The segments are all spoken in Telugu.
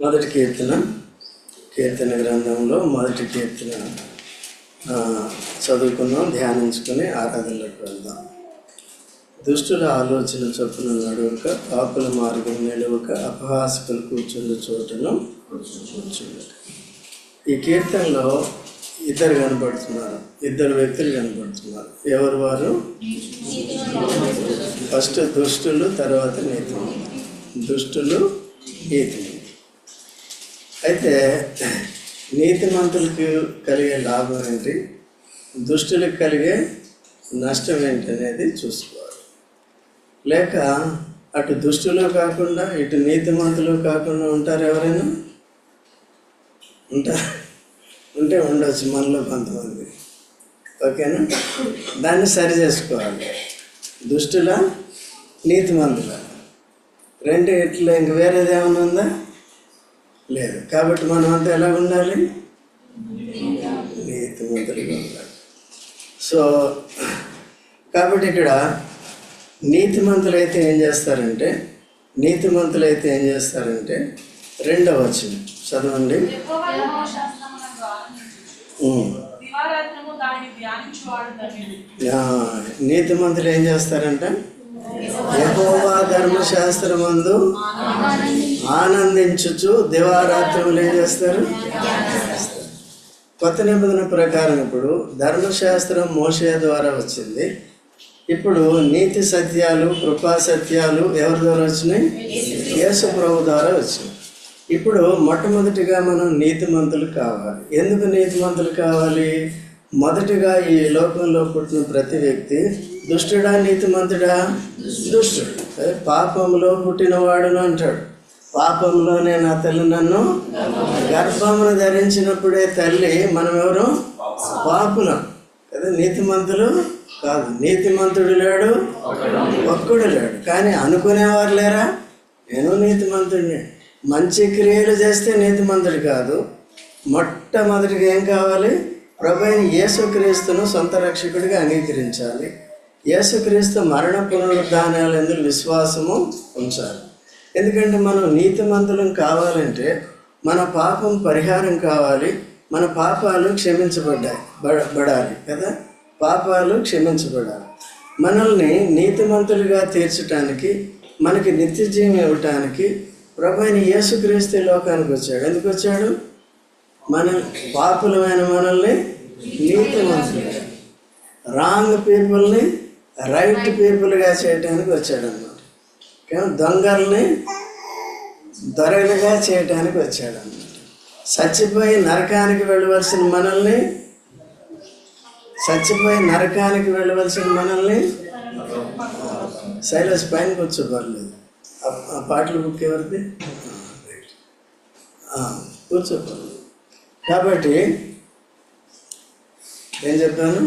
మొదటి కీర్తన కీర్తన గ్రంథంలో మొదటి కీర్తన చదువుకుందాం చదువుకున్నాం ధ్యానించుకుని ఆరాధనలోకి వెళ్దాం. దుష్టుల ఆలోచన చొప్పున నడువక పాపుల మార్గం నిలువక అపహాసకులు కూర్చున్న చోటను కూర్చుండక ఈ కీర్తనలో ఇద్దరు కనపడుతున్నారు. ఇద్దరు వ్యక్తులు కనపడుతున్నారు. ఎవరు వారు? ఫస్ట్ దుష్టులు తర్వాత నీతులు దుష్టులు నీతులు అయితే నీతిమంతులకు కలిగే లాభం ఏంటి? దుష్టులకు కలిగే నష్టం ఏంటి అనేది చూసుకోవాలి. లేక అటు దుష్టులు కాకుండా ఇటు నీతిమంతులు కాకుండా ఉంటారు ఎవరైనా? ఉంటారు ఉంటే ఉండొచ్చు మనలో కొంతమంది. ఓకేనా? దాన్ని సరి చేసుకోవాలి. దుష్టుల నీతిమంతుల? రెండు ఇట్లా ఇంక వేరేది ఏమైనా ఉందా? లేదు. కాబట్టి మనం అంతా ఎలా ఉండాలి? నీతిమంతులుగా ఉండాలి. సో కాబట్టి ఇక్కడ నీతిమంతులు అయితే ఏం చేస్తారంటే నీతిమంతులు అయితే ఏం చేస్తారంటే రెండవ వచనం. చదవండి. నీతిమంతులు ఏం చేస్తారంట? యహోవా ధర్మశాస్త్రమందు ఆనందించుచు దివారాత్రములు ఏం చేస్తారు? కొత్త నిబంధన ప్రకారం ఇప్పుడు ధర్మశాస్త్రం మోషే ద్వారా వచ్చింది. ఇప్పుడు నీతి సత్యాలు కృపా సత్యాలు ఎవరి ద్వారా వచ్చినాయి? యేసు ప్రభు ద్వారా వచ్చినాయి. ఇప్పుడు మొట్టమొదటిగా మనం నీతిమంతులు కావాలి. ఎందుకు నీతిమంతులు కావాలి? మొదటిగా ఈ లోకంలో పుట్టిన ప్రతి వ్యక్తి దుష్టుడా నీతిమంతుడా? దుష్టుడు. అదే పాపంలో పుట్టినవాడును అంటాడు. పాపంలోనే నా తల్లి నన్ను గర్భమును ధరించినప్పుడే తల్లి మనం ఎవరు పాపులం కదా నీతిమంతులు కాదు. నీతిమంతుడు లేడు ఒక్కడు లేడు. కానీ అనుకునేవారు లేరా? నేను నీతిమంతుడిని. మంచి క్రియలు చేస్తే నీతిమంతుడు కాదు. మొట్టమొదటిగా ఏం కావాలి? ప్రభు యేసుక్రీస్తును సొంత రక్షకుడిగా అంగీకరించాలి. యేసుక్రీస్తు మరణ పునరుద్ధానాలు ఎందుకు విశ్వాసము ఉంచాలి. ఎందుకంటే మనం నీతిమంతులం కావాలంటే మన పాపం పరిహారం కావాలి మన పాపాలు క్షమించబడ్డాయి బడాలి కదా? పాపాలు క్షమించబడాలి. మనల్ని నీతిమంతులుగా తీర్చడానికి మనకి నిత్య జీవం ఇవ్వటానికి ప్రభుని యేసుక్రీస్తు లోకానికి వచ్చాడు. ఎందుకు వచ్చాడు? మన పాపులమైన మనల్ని నీతిమంతులుగా రాంగ్ పీపుల్ని రైట్ పీపుల్గా చేయడానికి వచ్చాడు అనమాట దొంగల్ని దొరలుగా చేయటానికి వచ్చాడు అనమాట చచ్చిపోయి నరకానికి వెళ్ళవలసిన మనల్ని చచ్చిపోయి నరకానికి వెళ్ళవలసిన మనల్ని శైలస్ పైన కూర్చోపర్లేదు ఆ- ఆ పాటల బుక్ ఎవరిది కూర్చోపర్లేదు కాబట్టి ఏం చెప్పాను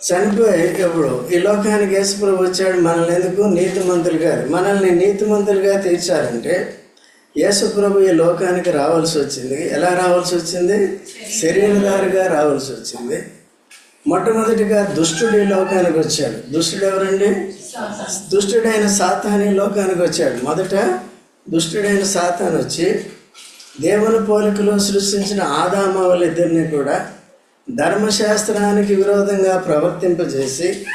చనిపోయి ఇప్పుడు ఈ లోకానికి యేసుప్రభు వచ్చాడు మనల్ని ఎందుకు? నీతిమంతులుగా మనల్ని నీతిమంతులుగా తీర్చారంటే యేసుప్రభు ఈ లోకానికి రావాల్సి వచ్చింది. ఎలా రావాల్సి వచ్చింది? శరీరధారిగా రావాల్సి వచ్చింది. మొట్టమొదటిగా దుష్టుడు ఈ లోకానికి వచ్చాడు. దుష్టుడు ఎవరండి? దుష్టుడైన సాతాని లోకానికి వచ్చాడు. మొదట దుష్టుడైన సాతాను వచ్చి దేవుని పోలికలో సృష్టించిన ఆదామావులిద్దరిని కూడా ధర్మశాస్త్రానికి విరోధంగా ప్రవర్తింపజేసి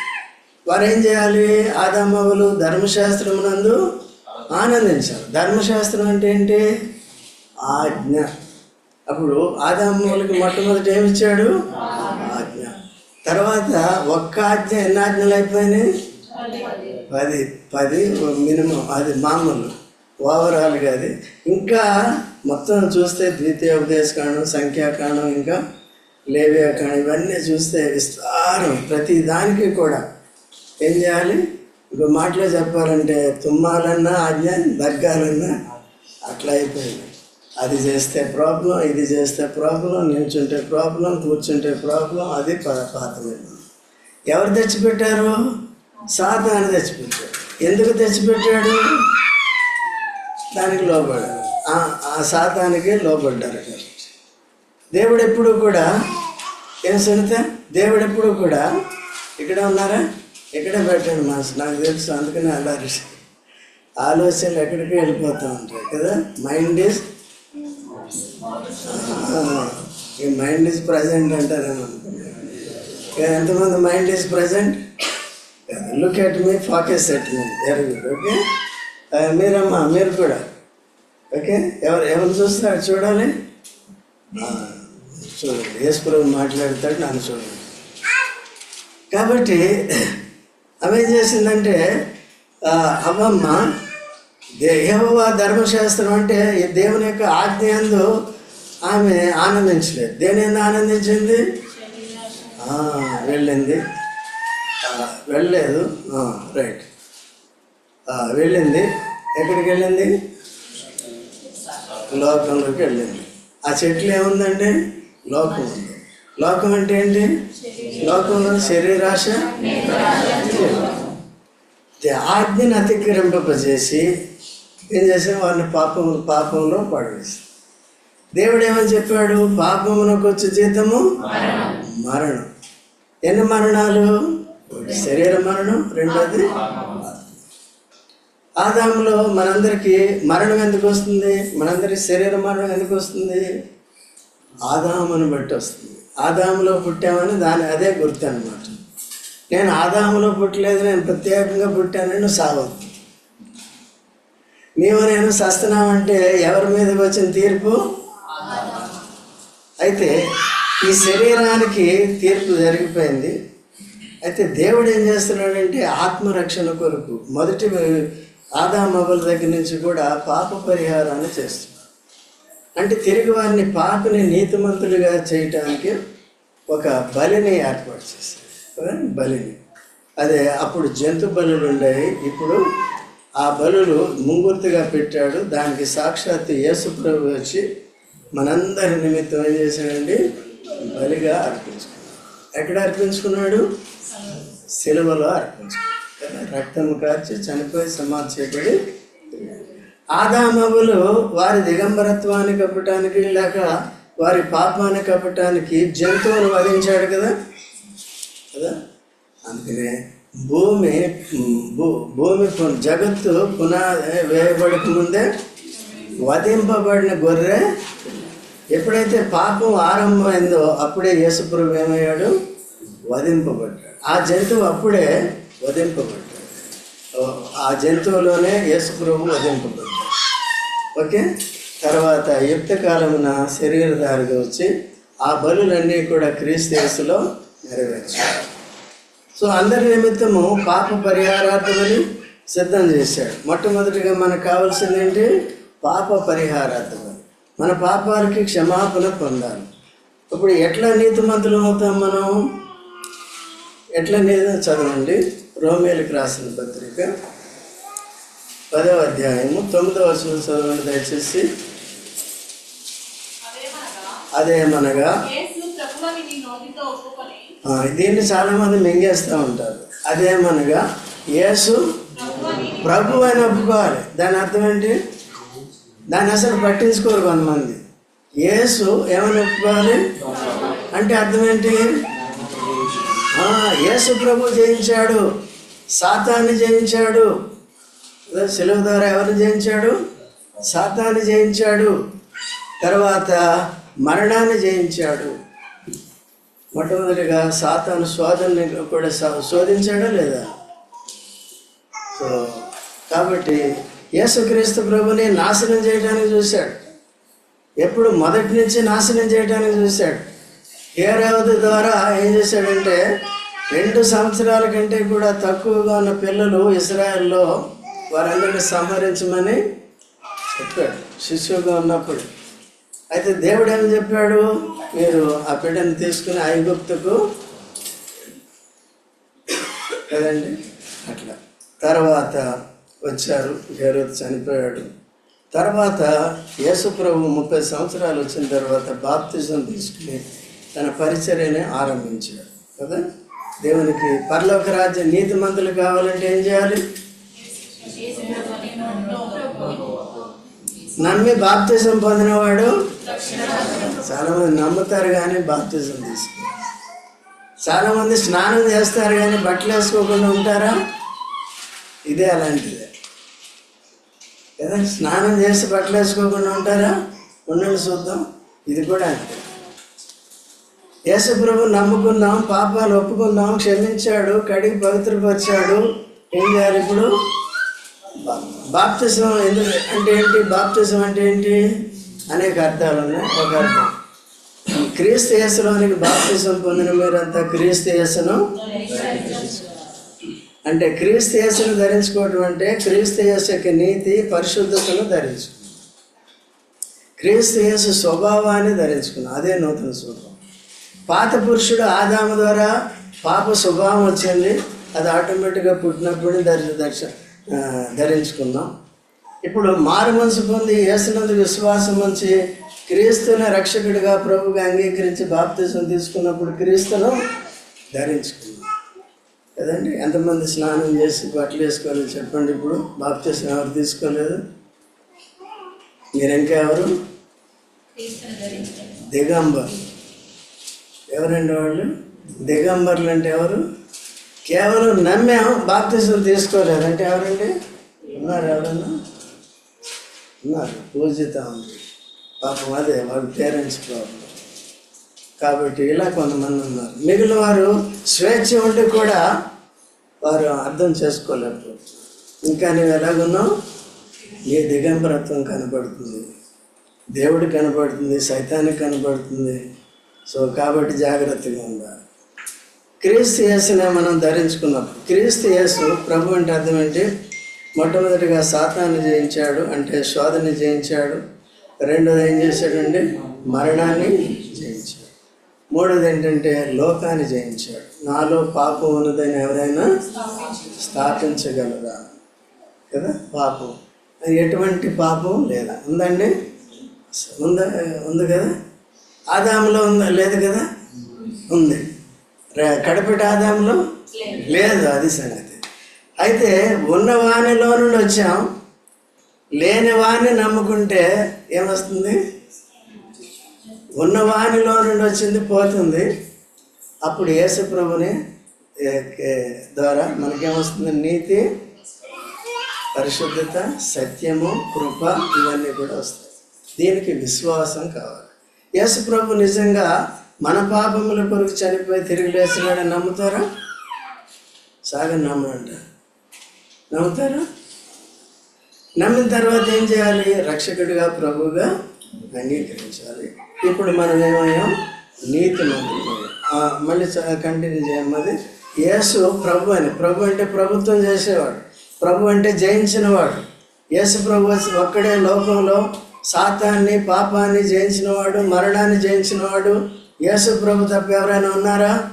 వారు ఏం చేయాలి ఆదామవులు ధర్మశాస్త్రమునందు ఆనందించాలి ధర్మశాస్త్రం అంటే ఏంటి? ఆజ్ఞ. అప్పుడు ఆదామవులకి మొట్టమొదటి ఏమి ఇచ్చాడు? ఆజ్ఞ. తర్వాత ఒక్క ఆజ్ఞ ఎన్ని ఆజ్ఞలు అయిపోయినాయి? పది పది మినిమం. అది మామూలు. ఓవరాల్గా అది. ఇంకా మొత్తం చూస్తే ద్వితీయోపదేశకాండం సంఖ్యాకాండం ఇంకా లేవ్యాకాండం ఇవన్నీ చూస్తే విస్తారం. ప్రతి దానికి కూడా ఏం చేయాలి? ఇంకో మాటలో చెప్పాలంటే తుమ్మాలన్నా ఆజ్ఞ దగ్గాలన్నా అట్లా అయిపోయింది. అది చేస్తే ప్రాబ్లం ఇది చేస్తే ప్రాబ్లం నిల్చుంటే ప్రాబ్లం కూర్చుంటే ప్రాబ్లం అది ప- ఎవరు తెచ్చిపెట్టారు? సాతాను తెచ్చిపెట్టాడు ఎందుకు తెచ్చిపెట్టాడు? దానికి లోబడ్డారు ఆ- శాతానికి లోపడ్డారు దేవుడు ఎప్పుడు కూడా ఏం సునీత దేవుడు ఎప్పుడు కూడా ఇక్కడ ఉన్నారా? ఇక్కడే పెట్టండి మనసు నాకు తెలుసు అందుకనే అలా ఆలోచనలు ఎక్కడికి వెళ్ళిపోతూ ఉంటాయి కదా? మైండ్ ఈజ్ ఈ మైండ్ ఈజ్ ప్రజెంట్ అంటారేమో ఎంతమంది mind is present look at me focus at me very good okay మీరమ్మా మీరు కూడా. ఓకే? ఎవరు ఎవరు చూస్తారు చూడాలి. చూడండి. యేసుప్రభు మాట్లాడతాడు నన్ను చూడండి. కాబట్టి ఆమె ఏం చేసిందంటే ఆ, అవ్వమ్మ ధర్మశాస్త్రం అంటే ఈ దేవుని యొక్క ఆజ్ఞ ఎందు ఆమె ఆనందించలేదు. దేని ఎందు ఆనందించింది? వెళ్ళింది. వెళ్ళలేదు. రైట్. వెళ్ళింది. ఎక్కడికి వెళ్ళింది? లోకంలోకి వెళ్ళింది. ఆ చెట్లు ఏముందండి? లోకం. ఉంది లోకం అంటే ఏంటి? లోకంలో శరీరాశ? ఆజ్ఞను అతిక్రమింపజేసి ఏం చేసాం వాళ్ళని పాపం పాపంలో పడవేసి దేవుడు ఏమని చెప్పాడు? పాపమునకు వచ్చే జీతము? మరణం. ఎన్ని మరణాలు? శరీర మరణం. రెండోది ఆదాములో మనందరికీ మరణం ఎందుకు వస్తుంది? మనందరి శరీర మరణం ఎందుకు వస్తుంది? ఆదామును బట్టి వస్తుంది. ఆదాములో పుట్టామని దాని అదే గుర్తు అనమాట నేను ఆదాములో పుట్టలేదు నేను ప్రత్యేకంగా పుట్టానని సావద్దు నీవు నేను సస్తున్నామంటే ఎవరి మీదకి వచ్చిన తీర్పు? అయితే ఈ శరీరానికి తీర్పు జరిగిపోయింది. అయితే దేవుడు ఏం చేస్తున్నాడంటే ఆత్మరక్షణ కొరకు మొదటి ఆదామవ్వల దగ్గర నుంచి కూడా పాప పరిహారాన్ని చేస్తున్నాడు అంటే తిరిగి వారిని పాపని నీతిమంతులుగా చేయటానికి ఒక బలిని ఏర్పాటు కదా? బలిని. అదే అప్పుడు జంతు బలులు ఉండేవి. ఇప్పుడు ఆ బలులు ముంగుర్తుగా పెట్టాడు. దానికి సాక్షాత్తు యేసు ప్రభు వచ్చి మనందరి నిమిత్తం ఏం చేశాడండి? బలిగా అర్పించుకున్నాడు. ఎక్కడ అర్పించుకున్నాడు? సిలువలో అర్పించుకున్నాడు. రక్తం రక్తము కార్చి చనిపోయి సమాధి చేయబడి ఆదామవులు వారి దిగంబరత్వాన్ని కప్పటానికి లేక వారి పాపాన్ని కప్పటానికి జంతువును వధించాడు కదా. కదా? అందుకనే భూమి భూ- భూమి జగత్తు పునాది వేయబడక ముందే వధింపబడిన గొర్రె ఎప్పుడైతే పాపం ఆరంభమైందో అప్పుడే యేసుప్రభు ఏమయ్యాడు? వధింపబడ్డాడు. ఆ జంతువు అప్పుడే వధింపబడ్డాడు ఆ జంతువులోనే యేసుప్రభు వధింపబడ్డాడు ఓకే? తర్వాత యుక్త కాలమున శరీరధారిగా వచ్చి ఆ బలులన్నీ కూడా క్రీస్తులో నెరవేర్చాడు. సో అందరి నిమిత్తము పాప పరిహారార్థమని సిద్ధం చేశాడు. మొట్టమొదటిగా మనకు కావాల్సింది ఏంటి? పాప పరిహారార్థమని. మన పాపాలకి క్షమాపణ పొందాలి. ఇప్పుడు ఎట్లా నీతిమంతులు అవుతాం మనం? ఎట్లా నీతి చదవండి? రోమేలకు రాసిన పత్రిక పదవ అధ్యాయము తొమ్మిదవ వచనం చదవండి దయచేసి. అదేమనగా దీన్ని చాలామంది మింగేస్తూ ఉంటారు. అదేమనగా యేసు ప్రభువని ప్రభు అని ఒప్పుకోవాలి. దాని అర్థం ఏంటి? దాన్ని అసలు పట్టించుకోరు కొంతమంది. యేసు ఏమని ఒప్పుకోవాలి? అంటే అర్థం ఏంటి? యేసు ప్రభు జయించాడు. సాతాన్ని జయించాడు. సెలవు ద్వారా ఎవరిని జయించాడు? సాతాన్ని జయించాడు. తర్వాత మరణాన్ని జయించాడు. మొట్టమొదటిగా సాతాను శోధనని కూడా శోధించాడా లేదా? సో కాబట్టి యేసుక్రీస్తు ప్రభుని నాశనం చేయడానికి చూశాడు. ఎప్పుడు మొదటి నుంచి నాశనం చేయడానికి చూశాడు. హేరావతి ద్వారా ఏం చేశాడంటే రెండు సంవత్సరాల కంటే కూడా తక్కువగా ఉన్న పిల్లలు ఇస్రాయల్లో వారందరినీ సంహరించమని చెప్పాడు. శిశువుగా ఉన్నప్పుడు. అయితే దేవుడు ఏం చెప్పాడు? మీరు ఆ బిడ్డను తీసుకుని ఐగుప్తుకు కదండి? అట్లా. తర్వాత వచ్చారు. హేరోద్ చనిపోయాడు. తర్వాత యేసుప్రభు ముప్పై సంవత్సరాలు వచ్చిన తర్వాత బాప్తిజం తీసుకుని తన పరిచర్యని ఆరంభించాడు. కదా? దేవునికి పరలోక రాజ్య నీతి మంతులు కావాలంటే ఏం చేయాలి? నమ్మి బాప్తిజం పొందినవాడు చాలామంది నమ్ముతారు కానీ బాప్తిజం తీసుకోరు. చాలామంది స్నానం చేస్తారు కానీ బట్టలు వేసుకోకుండా ఉంటారా? ఇదే అలాంటిదే. కదా స్నానం చేసి బట్టలు వేసుకోకుండా ఉంటారా? ఉండండి చూద్దాం. ఇది కూడా అంతే. యేసుప్రభు నమ్ముకున్నాం పాపాలు ఒప్పుకున్నాం క్షమించాడు కడిగి పవిత్రపరిచాడు. ఏం చేయాలి ఇప్పుడు? బాప్తిజం ఎందుకు అంటే ఏంటి? బాప్తిజం అంటే ఏంటి? అనేక అర్థాలు ఉన్నాయి. ఒక అర్థం. క్రీస్తు యేసులోనికి బాప్తిజం పొందిన మీరంతా క్రీస్తు యేసును అంటే క్రీస్తు యేసును ధరించుకోవటం అంటే క్రీస్తు యేసు యొక్క నీతి పరిశుద్ధతను ధరించుకున్నాం క్రీస్తు యేసు స్వభావాన్ని ధరించుకున్నాం. అదే నూతన స్వభావం. పాత పురుషుడు ఆదాము ద్వారా పాప స్వభావం వచ్చింది. అది ఆటోమేటిక్గా పుట్టినప్పుడు దర్శ ఆ, ధరించుకున్నాం ఇప్పుడు మారు మనసు పొంది యేసునందు విశ్వాసం ఉంచి క్రీస్తుని రక్షకుడిగా ప్రభుగా అంగీకరించి బాప్తిజం తీసుకున్నప్పుడు క్రీస్తును ధరించుకున్నాం కదండి? ఎంతమంది స్నానం చేసి బట్టలు వేసుకోవాలి చెప్పండి ఇప్పుడు. బాప్తిజం ఎవరు తీసుకోలేదు? మీరు ఇంకా ఎవరు దిగంబర్. ఎవరండి వాళ్ళు? దిగంబర్లు అంటే ఎవరు? కేవలం నమ్మాం బాప్తిజం తీసుకోలేదు. అంటే ఎవరండి? ఉన్నారు ఎవరన్నా? ఉన్నారు. పూజిత ఉంది. పాపం అదే వాళ్ళ పేరెంట్స్ ప్రాబ్లం కాబట్టి ఇలా కొంతమంది ఉన్నారు. మిగిలిన వారు స్వేచ్ఛ ఉంటే కూడా వారు అర్థం చేసుకోలేరు ఇంకా నువ్వు ఎలాగున్నావు? నీ దిగంబరత్వం కనపడుతుంది. దేవుడు కనపడుతుంది సైతానికి కనపడుతుంది. సో కాబట్టి జాగ్రత్తగా ఉండాలి. క్రీస్తు యేసునే మనం ధరించుకున్నప్పుడు క్రీస్తు యేసు ప్రభు అంటే అర్థం ఏంటి? మొట్టమొదటిగా సాతాన్ని జయించాడు అంటే శోధన జయించాడు. రెండోది ఏం చేశాడండి? మరణాన్ని జయించాడు. మూడోది ఏంటంటే లోకాన్ని జయించాడు. నాలో పాపం ఉన్నదని ఎవరైనా స్థాపించగలరా? కదా? పాపం. అది ఎటువంటి పాపం? లేదా? ఉందండి? ఉందా? ఉంది కదా? ఆదాములో ఉందా లేదు కదా? ఉంది. కడపటి ఆదాములో? లేదు. అది సంగతి. అయితే ఉన్న వాణిలో నుండి వచ్చాం. లేని వాణ్ణి నమ్ముకుంటే ఏమొస్తుంది? ఉన్న వాణిలో నుండి వచ్చింది పోతుంది. అప్పుడు యేసుప్రభుని ద్వారా మనకేమొస్తుంది? నీతి పరిశుద్ధత సత్యము కృప ఇవన్నీ కూడా వస్తాయి. దీనికి విశ్వాసం కావాలి. యేసు ప్రభు నిజంగా మన పాపముల కొరకు చనిపోయి తిరిగి లేచినాడని నమ్ముతారా? సాగని నమ్మనంట నమ్ముతారా? నమ్మిన తర్వాత ఏం చేయాలి? రక్షకుడిగా ప్రభువుగా అంగీకరించాలి. ఇప్పుడు మనం ఏమయ్యాం? నీతి మళ్ళీ కంటిన్యూ చేయమది యేసు ప్రభు అని. ప్రభు అంటే ప్రభుత్వం చేసేవాడు. ప్రభు అంటే జయించినవాడు. యేసు ప్రభు ఒక్కడే లోకంలో సాతాన్ని పాపాన్ని జయించినవాడు మరణాన్ని జయించినవాడు యేసు ప్రభు తప్ప ఎవరైనా ఉన్నారా?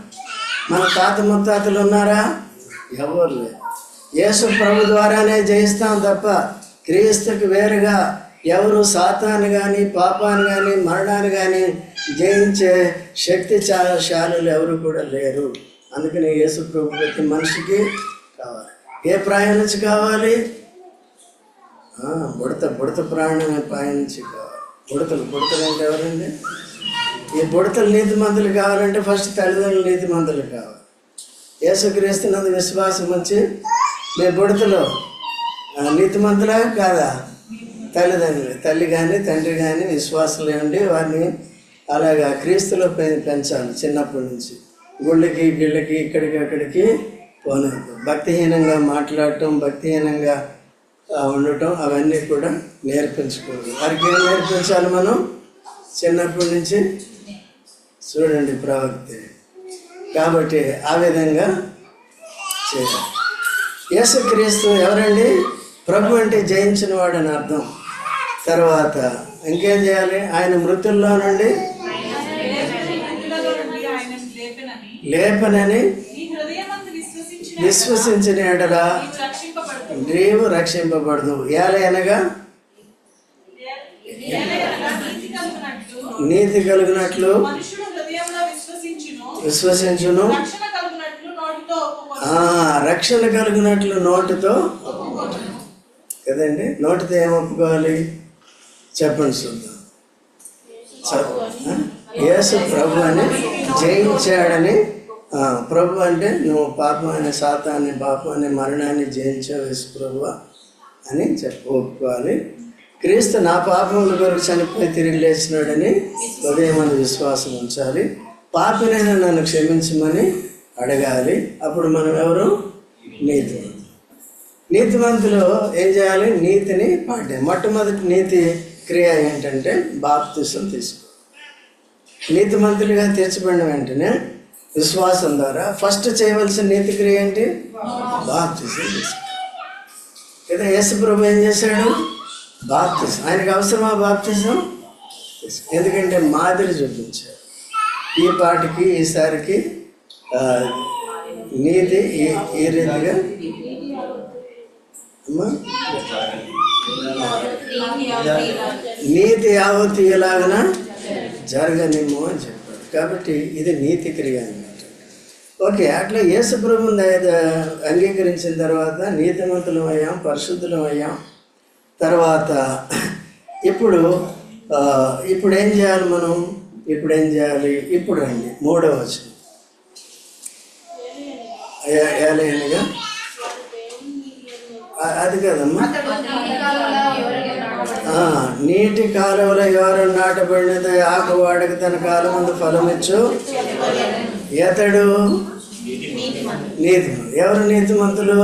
మన తాత ముత్తాతలు ఉన్నారా? ఎవరు లేరు. యేసు ప్రభు ద్వారానే జయిస్తాం తప్ప క్రీస్తుకి వేరుగా ఎవరు సాతాన్ని కానీ పాపాన్ని కానీ మరణాన్ని కానీ జయించే శక్తి శాలులు ఎవరు కూడా లేరు. అందుకని యేసు ప్రభు ప్రతి మనిషికి కావాలి. ఏ ప్రాయం నుంచి కావాలి? బుడత బుడత ప్రాణం పాయించి కావాలి బుడతలు బుడతలు అంటే ఎవరండి? ఈ బుడతలు నీతి మందులు కావాలంటే ఫస్ట్ తల్లిదండ్రులు నీతి మందులు కావాలి. యేసుక్రీస్తునందు విశ్వాసం వచ్చి మీ బుడతలో నీతిమంతులా కాదా? తల్లిదండ్రులు తల్లి కానీ తండ్రి కానీ విశ్వాసులు ఉండి వారిని అలాగా క్రీస్తులో పె- పెంచాలి చిన్నప్పటి నుంచి. గుళ్ళకి గిళ్ళకి ఇక్కడికి అక్కడికి పోను భక్తిహీనంగా మాట్లాడటం భక్తిహీనంగా ఉండటం అవన్నీ కూడా నేర్పించకూడదు వారికి ఏం నేర్పించాలి మనం? చిన్నప్పటి నుంచి చూడండి ప్రవక్తి. కాబట్టి ఆ విధంగా చేయాలి. యేసుక్రీస్తు ఎవరండి? ప్రభు అంటే జయించిన వాడు అని అర్థం. తర్వాత ఇంకేం చేయాలి? ఆయన మృతుల్లో నుండి లేపెనని విశ్వసించిన ఎడల నీవు రక్షింపబడదు. ఏలయనగా ఏలయనగా నీతి కలుగునట్లు విశ్వసించును. రక్షణ కలుగునట్లు నోటితో కదండి? నోటితో ఏం ఒప్పుకోవాలి? చెప్పండి చూద్దాం? యేసు ప్రభు అని జయించాడని ప్రభు అంటే నువ్వు పాపం అనే శాతాన్ని పాపం మరణాన్ని జయించావు యేసు ప్రభు అని చెప్ప ఒప్పుకోవాలి. క్రీస్తు నా పాపముల కొరకు చనిపోయి తిరిగి లేచినాడని హృదయమని విశ్వాసం ఉంచాలి. పాపినైనా నన్ను క్షమించమని అడగాలి. అప్పుడు మనం ఎవరు? నీతిమంతులు. నీతిమంతులు ఏం చేయాలి? నీతిని పాటే మొట్టమొదటి నీతి క్రియ ఏంటంటే బాప్తిసం తీసుకో నీతిమంతులుగా తీర్చబడిన వెంటనే విశ్వాసం ద్వారా ఫస్ట్ చేయవలసిన నీతి క్రియ ఏంటి? బాప్తిజం కదా యేసు ప్రభు ఏం చేశాడు? బాప్తిజం ఆయనకు అవసరమా బాప్తిజం ఎందుకంటే మాదిరి చూపించాడు ఈ పాటికి ఈసారికి నీతి ఈ రీతిగా. నీతి యావత్తు ఎలాగన జరగనిమో అని చెప్పాడు. కాబట్టి ఇది నీతి క్రియ అని. ఓకే అట్లా యేసు ప్రభుని అంగీకరించిన తర్వాత నీతిమంతులం అయ్యాం పరిశుద్ధులం అయ్యాం తర్వాత ఇప్పుడు ఇప్పుడు ఏం చేయాలి మనం? ఇప్పుడు ఏం చేయాలి? ఇప్పుడు అండి మూడవ వచ్చిన ఏ- ఏలయనగా అది కదమ్మా. నీటి కాలువలో ఎవరు నాటబడినది ఆకు వాడక తన కాలం ముందు ఫలమిచ్చు. ఎతడు? నీతి ఎవరు నీతిమంతులు?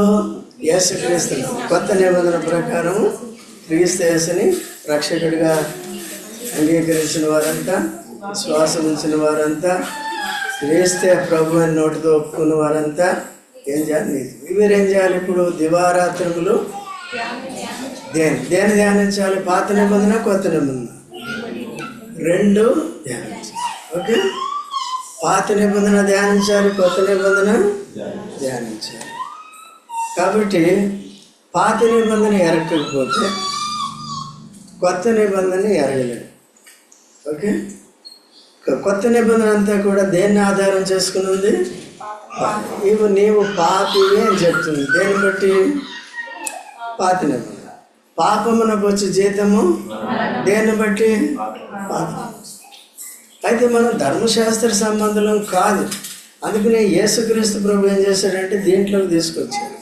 యేసుక్రీస్తులు కొత్త నిబంధన ప్రకారం క్రీస్తు యేసుని రక్షకుడిగా అంగీకరించిన వారంతా శ్వాసం ఉంచిన వారంతా క్రీస్తే ప్రభు అని నోటితో ఒప్పుకున్న వారంతా ఏం చేయాలి? నీతి. వీరు ఏం చేయాలి ఇప్పుడు? దివారాత్రములు దేని దేని ధ్యానించాలి? పాత నిబంధన కొత్త నిబంధన? రెండు ధ్యానించాలి. ఓకే? పాత నిబంధన ధ్యానించాలి కొత్త నిబంధన ధ్యానించాలి. కాబట్టి పాత నిబంధన ఎరగకపోతే కొత్త నిబంధన ఎరగలేదు. ఓకే? కొత్త నిబంధన అంతా కూడా దేన్ని ఆధారం చేసుకుని ఉంది? ఇవి నీవు పాపివి అని చెప్తుంది. దేన్ని బట్టి? పాత నిబంధన. పాపమునకు వచ్చే జీతము దేన్ని బట్టి? పాపం. అయితే మనం ధర్మశాస్త్ర సంబంధం కాదు. అందుకనే యేసుక్రీస్తు ప్రభు ఏం చేశాడంటే దీంట్లోకి తీసుకొచ్చాడు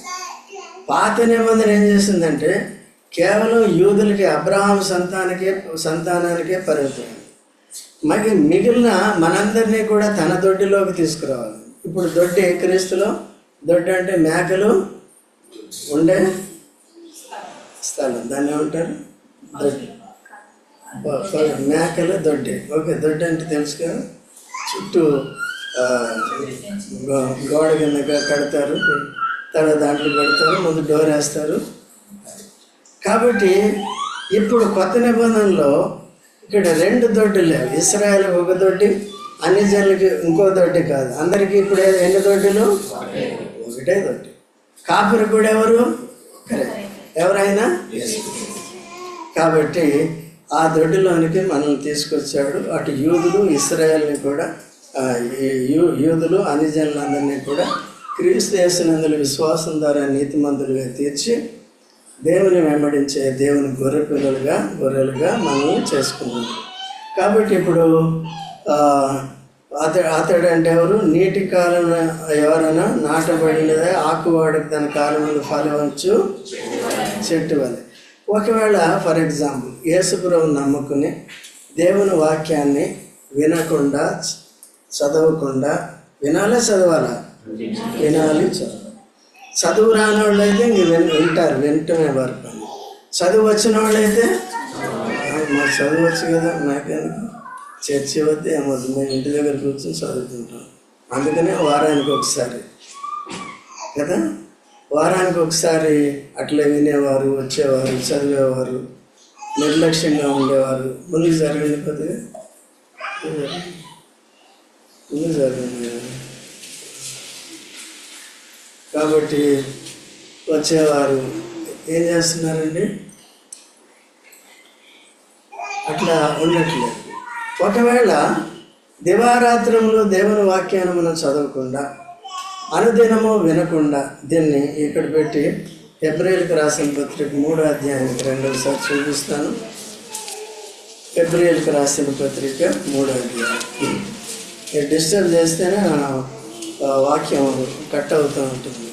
పాత నిబంధన ఏం చేసిందంటే కేవలం యూదులకి అబ్రహాం సంతానకే సంతానానికే పరిమితం మరి మిగిలిన మనందరినీ కూడా తన దొడ్డిలోకి తీసుకురావాలి. ఇప్పుడు దొడ్డి క్రీస్తులో? దొడ్డి అంటే మేకలు ఉండే స్థలం. దాన్ని ఏమంటారు? దొడ్డి. మేకలు దొడ్డి. ఓకే దొడ్డి అంటే తెలుసు కదా? చుట్టూ గో- గోడ కింద కడతారు. తర్వాత దాంట్లో పెడతారు ముందు డోర్ వేస్తారు. కాబట్టి ఇప్పుడు కొత్త నిబంధనలో ఇక్కడ రెండు దొడ్డులు లేవు. ఇస్రాయల్ ఒక దొడ్డి అన్ని జనులకి ఇంకో దొడ్డి కాదు. అందరికీ ఇప్పుడు ఎన్ని దొడ్డులు? ఒకటే దొడ్డి. కాపురు కూడా ఎవరు? కరెక్ట్. ఎవరైనా? కాబట్టి ఆ దొడ్డిలోనికి మనల్ని తీసుకొచ్చాడు. అటు యూదులు ఇస్రాయల్ని కూడా యూ- యూదులు అనిజనులందరినీ కూడా క్రీస్తు యేసునందుల విశ్వాసం ద్వారా నీతిమంతులుగా తీర్చి దేవుని వెంబడించే దేవుని గొర్రె పిల్లలుగా గొర్రెలుగా మనల్ని చేసుకున్నాం. కాబట్టి ఇప్పుడు అతడు అతడు అంటే ఎవరు? నీటి కాలం ఎవరైనా నాటబడినదే ఆకువాడికి తన కాలంలో ఫలవచ్చు చెట్టు వలె ఒకవేళ ఫర్ ఎగ్జాంపుల్ యేసుపురం నమ్ముకుని దేవుని వాక్యాన్ని వినకుండా చదవకుండా వినాలా చదవాలా? వినాలి చదవాలి. చదువు రాని వాళ్ళు అయితే ఇంక విన్ వింటారు వింటమే వారి పని. చదువు వచ్చిన వాళ్ళు అయితే మాకు చదువు వచ్చు కదా నాకెందుకు చర్చి వద్ద ఏమవుతుంది మేము ఇంటి దగ్గర కూర్చొని చదువుకుంటాం. అందుకనే వారానికి ఒకసారి. కదా? వారానికి ఒకసారి అట్లా వినేవారు వచ్చేవారు చదివేవారు నిర్లక్ష్యంగా ఉండేవారు. ముందుకు జరిగింది కొద్దిగా. ముందుకు జరిగింది కాబట్టి వచ్చేవారు. ఏం చేస్తున్నారండి? అట్లా ఉండట్లేదు. ఒకవేళ దివారాత్రంలో దేవుని వాక్యాన్ని మనం చదవకుండా అనుదినము వినకుండా దీన్ని ఇక్కడ పెట్టి ఫిబ్రవరికి రాసిన పత్రిక మూడో అధ్యాయానికి రెండోసారి చూపిస్తాను. ఫిబ్రవరికి రాసిన పత్రిక మూడో అధ్యాయం. మీరు డిస్టర్బ్ చేస్తేనే వాక్యం కట్ అవుతూ ఉంటుంది.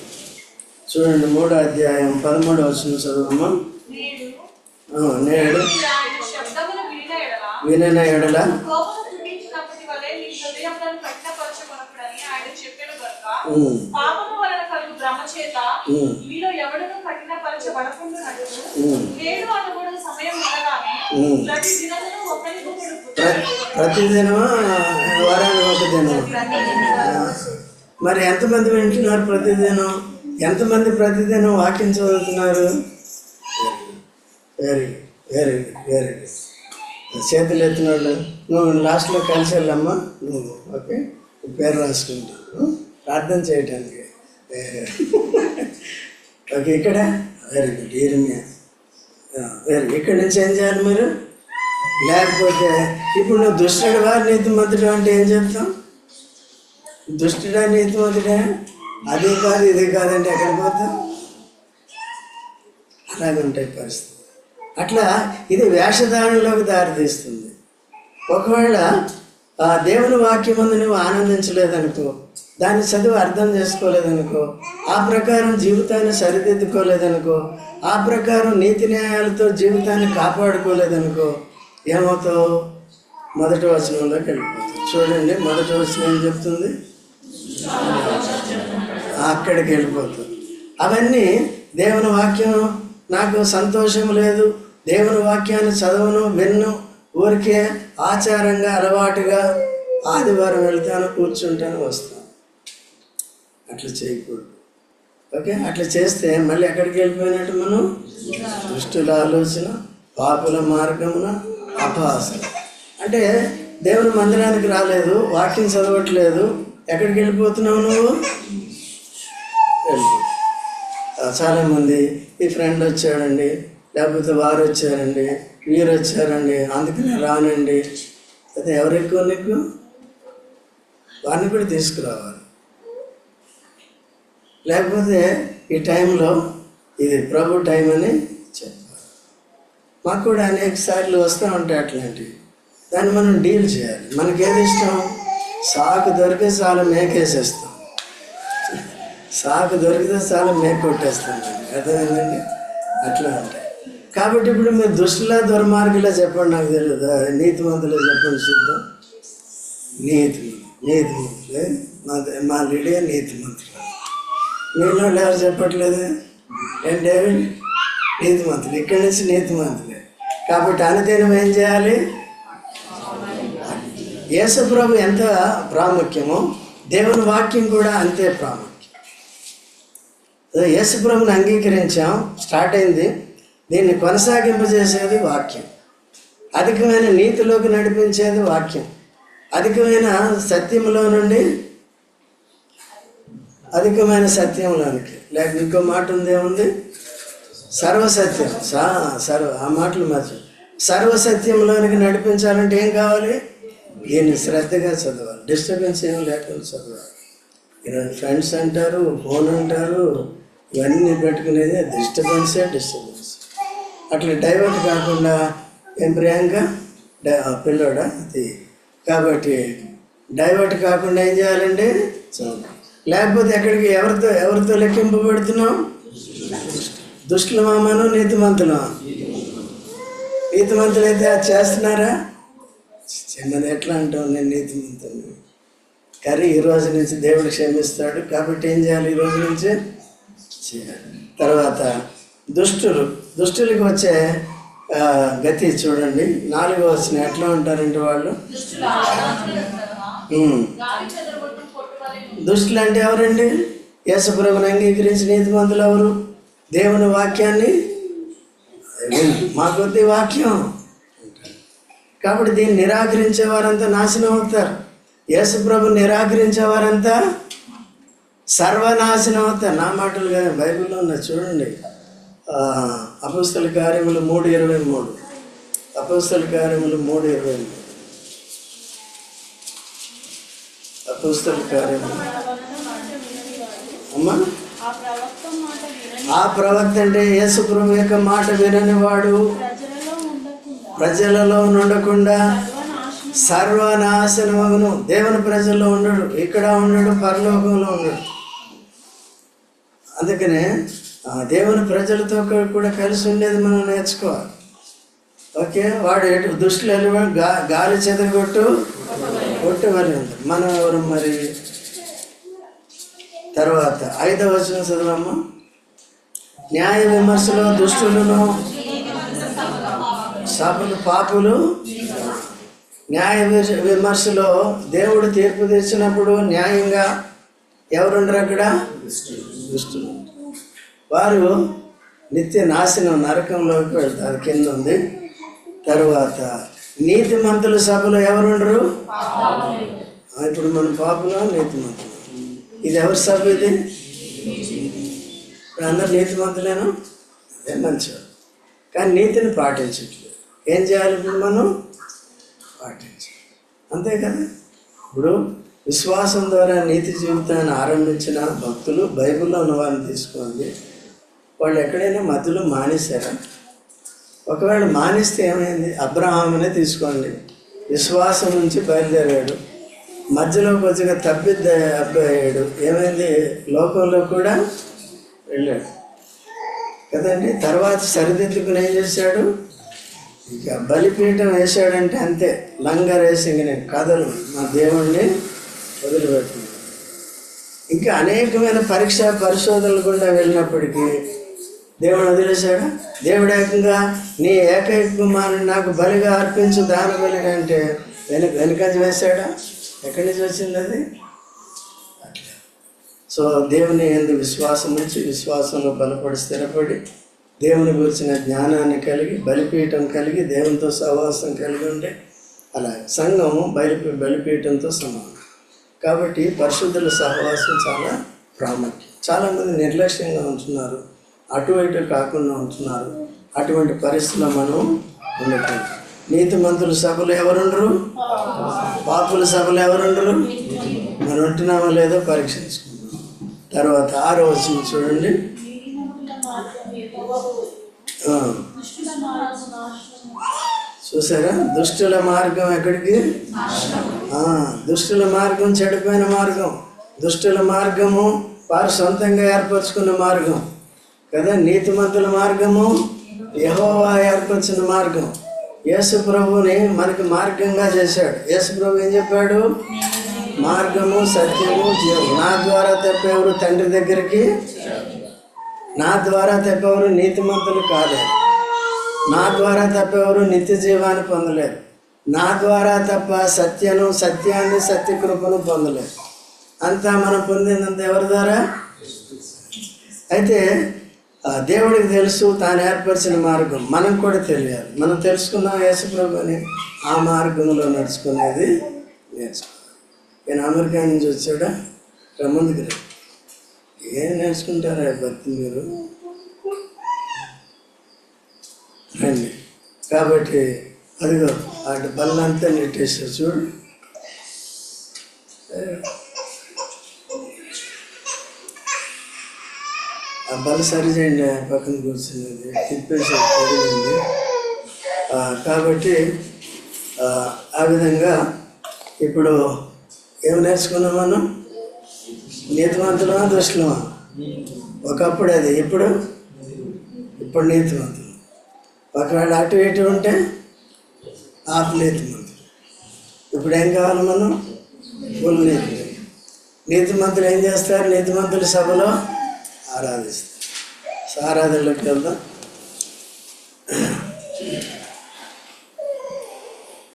చూడండి మూడో అధ్యాయం పదమూడవ వచ్చిన చదువమ్మా నేడు వినిన ఎడల వినన ఎడల కోపము చూపించినప్పటి వలె నీ హృదయములను కఠినపరచకొనకుడని ఆయన చెప్పాడు కనుక ఉమ్, పాపము. వలన కలుగు భ్రమ చేత మీలో ఎవడును కఠినపరచబడకుండానట్లు ఉమ్. నేడు అనకూడదు సమయం ఉండగానే ఉమ్. ప్రతి దినమును ఒకరికొకడు ప్ర- ప్రతిదినమా వారానికి ఒక దినం మరి ఎంతమంది వింటున్నారు ప్రతిదినం ఎంతమంది ప్రతిదినం వాక్యం చదువుతున్నారు వెరీ వెరీ వెరీ గుడ్ చేతులు ఎత్తిన వాళ్ళు నువ్వు లాస్ట్లో కలిసి వెళ్ళమ్మా. నువ్వు ఓకే? పేరు రాసుకుంటా. ప్రార్థన చేయటానికి. ఓకే ఇక్కడ? వెరీ గుడ్ ఈరమ్య వెరీ ఇక్కడ నుంచి ఏం చేయాలి మీరు? లేకపోతే ఇప్పుడు నువ్వు దుష్టుడువా నీతిమంతుడు అంటే ఏం చెప్తాం? దుష్టుడా నీతిమంతుడా అది కాదు ఇది కాదంటే ఎక్కడ పోతాం? అలాగే ఉంటాయి పరిస్థితి అట్లా ఇది వేషధారణలోకి దారితీస్తుంది ఒకవేళ ఆ దేవుని వాక్యం ముందు నువ్వు ఆనందించలేదనుకో దాన్ని చదువు అర్థం చేసుకోలేదనుకో ఆ ప్రకారం జీవితాన్ని సరిదిద్దుకోలేదనుకో ఆ ప్రకారం నీతి న్యాయాలతో జీవితాన్ని కాపాడుకోలేదనుకో ఏమవుతావు? మొదటి వచనంలోకి వెళ్ళిపోతావు. చూడండి మొదటి వచనం ఏం చెప్తుంది? అక్కడికి వెళ్ళిపోతుంది అవన్నీ దేవుని వాక్యం నాకు సంతోషం లేదు దేవుని వాక్యాన్ని చదవను విన్ను ఊరికే ఆచారంగా అలవాటుగా ఆదివారం వెళ్తాను కూర్చుంటాను వస్తాను. అట్లా చేయకూడదు. ఓకే? అట్లా చేస్తే మళ్ళీ ఎక్కడికి వెళ్ళిపోయినట్టు మనం? దుష్టుల ఆలోచన పాపుల మార్గమున అపహాసన అంటే దేవుని మందిరానికి రాలేదు వాకింగ్ చదవట్లేదు. ఎక్కడికి వెళ్ళిపోతున్నావు నువ్వు? వెళ్ళిపో. చాలామంది ఈ ఫ్రెండ్ వచ్చాడండి లేకపోతే వారు వచ్చారండి వీరు వచ్చారండి అందుకనే రానండి. అయితే ఎవరు ఎక్కువ నీకు? వారిని కూడా తీసుకురావాలి. లేకపోతే ఈ టైంలో ఇది ప్రభు టైం అని చెప్పాలి. మాకు కూడా అనేక సార్లు వస్తూ ఉంటాయి అట్లాంటివి. దాన్ని మనం డీల్ చేయాలి. మనకేది ఇష్టం? సాకు దొరికే చాలు మేకేసేస్తాం. సాకు దొరికితే చాలు మేక కొట్టేస్తాం అర్థమైందండి? అట్లా ఉంటాయి. కాబట్టి ఇప్పుడు మీరు దుష్టులా దుర్మార్గులా చెప్పండి నాకు తెలియదు. నీతిమంతులే చెప్పండి చూద్దాం. నీతి నీతిమంతులే మా మా లీడే నీతిమంతులు. మీలో ఎవరు చెప్పట్లేదు? ఏంటేమి నీతి నీతిమంతులు ఇక్కడి నుంచి నీతిమంతులే కాబట్టి అనుదినం ఏం చేయాలి? యేసుప్రభు ఎంత ప్రాముఖ్యమో దేవుని వాక్యం కూడా అంతే ప్రాముఖ్యం. యేసుప్రభుని అంగీకరించాం స్టార్ట్ అయింది. దీన్ని కొనసాగింపజేసేది వాక్యం. అధికమైన నీతిలోకి నడిపించేది వాక్యం. అధికమైన సత్యంలో నుండి అధికమైన సత్యంలోనికి లేక ఇంకో మాట ఉందేముంది సర్వసత్యం. సా సర్వ ఆ మాటలు మర్చి సర్వసత్యంలోనికి నడిపించాలంటే ఏం కావాలి? దీన్ని శ్రద్ధగా చదవాలి. డిస్టర్బెన్స్ ఏం లేకుండా చదవాలి. ఈరోజు ఫ్రెండ్స్ అంటారు ఫోన్ అంటారు ఇవన్నీ పెట్టుకునేది డిస్టర్బెన్సే డిస్టర్బెన్స్. అట్లా డైవర్ట్ కాకుండా ఏం ప్రియాంక? డై ఆ పిల్లోడా? అది. కాబట్టి డైవర్ట్ కాకుండా ఏం చేయాలండి? చదువు లేకపోతే ఎక్కడికి ఎవరితో ఎవరితో లెక్కింపబడుతున్నాం దుష్టుల మామను నీతిమంతులు. నీతిమంతులు అయితే అది చేస్తున్నారా? చిన్నది ఎట్లా అంటాం నేను నీతిమంతుని? కానీ ఈ రోజు నుంచి దేవుడు క్షమిస్తాడు. కాబట్టి ఏం చేయాలి ఈ రోజు నుంచి? చేయాలి తర్వాత దుష్టులు దుష్టులకు వచ్చే గతి చూడండి. నాలుగో వచ్చిన ఎట్లా ఉంటారంటే వాళ్ళు? దుష్టులు అంటే ఎవరండి? యేసుప్రభుని అంగీకరించి నీతిమంతులు ఎవరు? దేవుని వాక్యాన్ని? మాకొద్ది వాక్యం. కాబట్టి దీన్ని నిరాకరించే వారంతా నాశనం అవుతారు. యేసుప్రభు నిరాకరించే వారంతా సర్వనాశనం అవుతారు. నా మాటలు కానీ బైబిల్లో ఉన్నాయి చూడండి. అపస్తుల కార్యములు మూడు ఇరవై మూడు. అపస్తుల కార్యములు మూడు ఇరవై మూడు. అపస్తుల కార్యములు అమ్మా? ఆ ప్రవక్త అంటే యేసుప్రభు యొక్క మాట వినని వాడు. ప్రజలలో ఉండకుండా సర్వనాశనమగును దేవుని ప్రజల్లో ఉండడు ఇక్కడ ఉండడు పరలోకంలో ఉండడు అందుకనే ఆ దేవుని ప్రజలతో కూడా- కలిసి ఉండేది మనం నేర్చుకోవాలి. ఓకే? వాడు ఎటు దుష్టులు గా గాలి చెదరగొట్టు కొట్టేవారే మరి మనం ఎవరు మరి? తర్వాత ఐదవ వచనం చదవమ్మా. న్యాయ విమర్శలో దుష్టులను సభలు పాపులు న్యాయ విమర్శలో దేవుడు తీర్పు తెచ్చినప్పుడు న్యాయంగా ఎవరుండరు అక్కడ? దుష్టులు. వారు నిత్య నాశనం నరకంలోకి వెళ్తారు. కింద ఉంది. తరువాత నీతిమంతుల సభలో ఎవరుండరు? ఇప్పుడు మన పాపులో నీతిమంతులు ఇది ఎవరి సభ ఇది? ఇప్పుడు అందరు నీతిమంతులేనా? అదే మంచివాడు. కానీ నీతిని పాటించట్లేదు. ఏం చేయాలి ఇప్పుడు మనం? పాటించాలి. అంతే కదా? ఇప్పుడు విశ్వాసం ద్వారా నీతి జీవితాన్ని ఆరంభించిన భక్తులు బైబిల్లో వారిని తీసుకోండి. వాళ్ళు ఎక్కడైనా మధ్యలో మానేశారా? ఒకవేళ మానేస్తే ఏమైంది? అబ్రహామునే తీసుకోండి. విశ్వాసం నుంచి బయలుదేరాడు. మధ్యలో కొద్దిగా తప్పిద్ద అబ్బాయ్యాడు ఏమైంది? లోకంలో కూడా వెళ్ళాడు. కదండి? తర్వాత సరిదిద్దుకుని ఏం చేశాడు? ఇక బలిపీఠం వేసాడంటే అంతే. లంగర్ వేసి నేను కథలు. మా దేవుణ్ణి వదిలిపెట్టింది ఇంకా అనేకమైన పరీక్ష పరిశోధనలు గుండా వెళ్ళినప్పటికీ దేవుడు వదిలేశాడా. దేవుడు ఏకంగా నీ ఏకైక కుమారుని నాకు బలిగా అర్పించు దాని బలిగా అంటే వెనుక వెనుకంజ వేశాడా? ఎక్కడి నుంచి వచ్చింది అది? అట్లా. సో దేవుని ఎందు విశ్వాసం నుంచి విశ్వాసంలో బలపడి స్థిరపడి దేవుని గురించిన జ్ఞానాన్ని కలిగి బలిపీఠం కలిగి దేవునితో సహవాసం కలిగి ఉండే అలా సంఘం బలి బలిపీఠంతో సమానం. కాబట్టి పరిశుద్ధుల సహవాసం చాలా ప్రాముఖ్యం. చాలామంది నిర్లక్ష్యంగా ఉంటున్నారు. అటు ఇటు కాకుండా ఉంటున్నారు. అటువంటి పరిస్థితిలో మనం ఉండకూడదు. నీతిమంతుల సభలు ఎవరుండరు? పాపుల సభలు ఎవరుండరు? మనం ఉంటున్నామో లేదో పరీక్షించుకుందాం. తర్వాత ఆరో వచ్చిన చూడండి. దుష్టుల మార్గం చూసారా? దుష్టుల మార్గం ఎక్కడికి? దుష్టుల మార్గం చెడిపోయిన మార్గం. దుష్టుల మార్గము వారు సొంతంగా ఏర్పరచుకున్న మార్గం. కదా నీతిమంతుల మార్గము? యహోవా ఏర్పరిచిన మార్గం. యేసు ప్రభుని మనకి మార్గంగా చేశాడు. యేసు ప్రభు ఏం చెప్పాడు? మార్గము సత్యము జీవం. నా ద్వారా తప్పేవారు తండ్రి దగ్గరికి? నా ద్వారా తప్పేవారు నీతిమంతులు కాలేదు. నా ద్వారా తప్పేవారు నిత్య జీవాన్ని పొందలేరు నా ద్వారా తప్ప సత్యను సత్యాన్ని సత్యకృపను పొందలేదు. అంతా మనం పొందినంత ఎవరి ద్వారా? అయితే దేవుడికి తెలుసు తాను ఏర్పరిచిన మార్గం. మనం కూడా తెలియాలి. మనం తెలుసుకున్నాం యేసుప్రభు అని ఆ మార్గంలో నడుచుకునేది నేర్చుకోవాలి నేను అమెరికా నుంచి వచ్చాడా? రమ్మందుకు ఏం నేర్చుకుంటారా భక్తి మీరు? రండి. కాబట్టి అదిగో అటు బల్లంతా నెట్టేసారు చూడు. బల్ల సరి చేయండి పక్కన కూర్చున్నది తిప్పేసి కాబట్టి ఆ, విధంగా ఇప్పుడు ఏం నేర్చుకున్నాం మనం? నీతివంతులమా దుష్టులమా? ఒకప్పుడు అది. ఇప్పుడు? ఇప్పుడు నీతివంతులు ఒకవేళ అటు ఇటు ఉంటే ఆపు ఇప్పుడు ఏం కావాలి మనం? ఫుల్ నీతి నీతిమంతులు ఏం చేస్తారు? నీతిమంతుల సభలో ఆరాధిస్తారు. సో ఆరాధనలోకి వెళ్దాం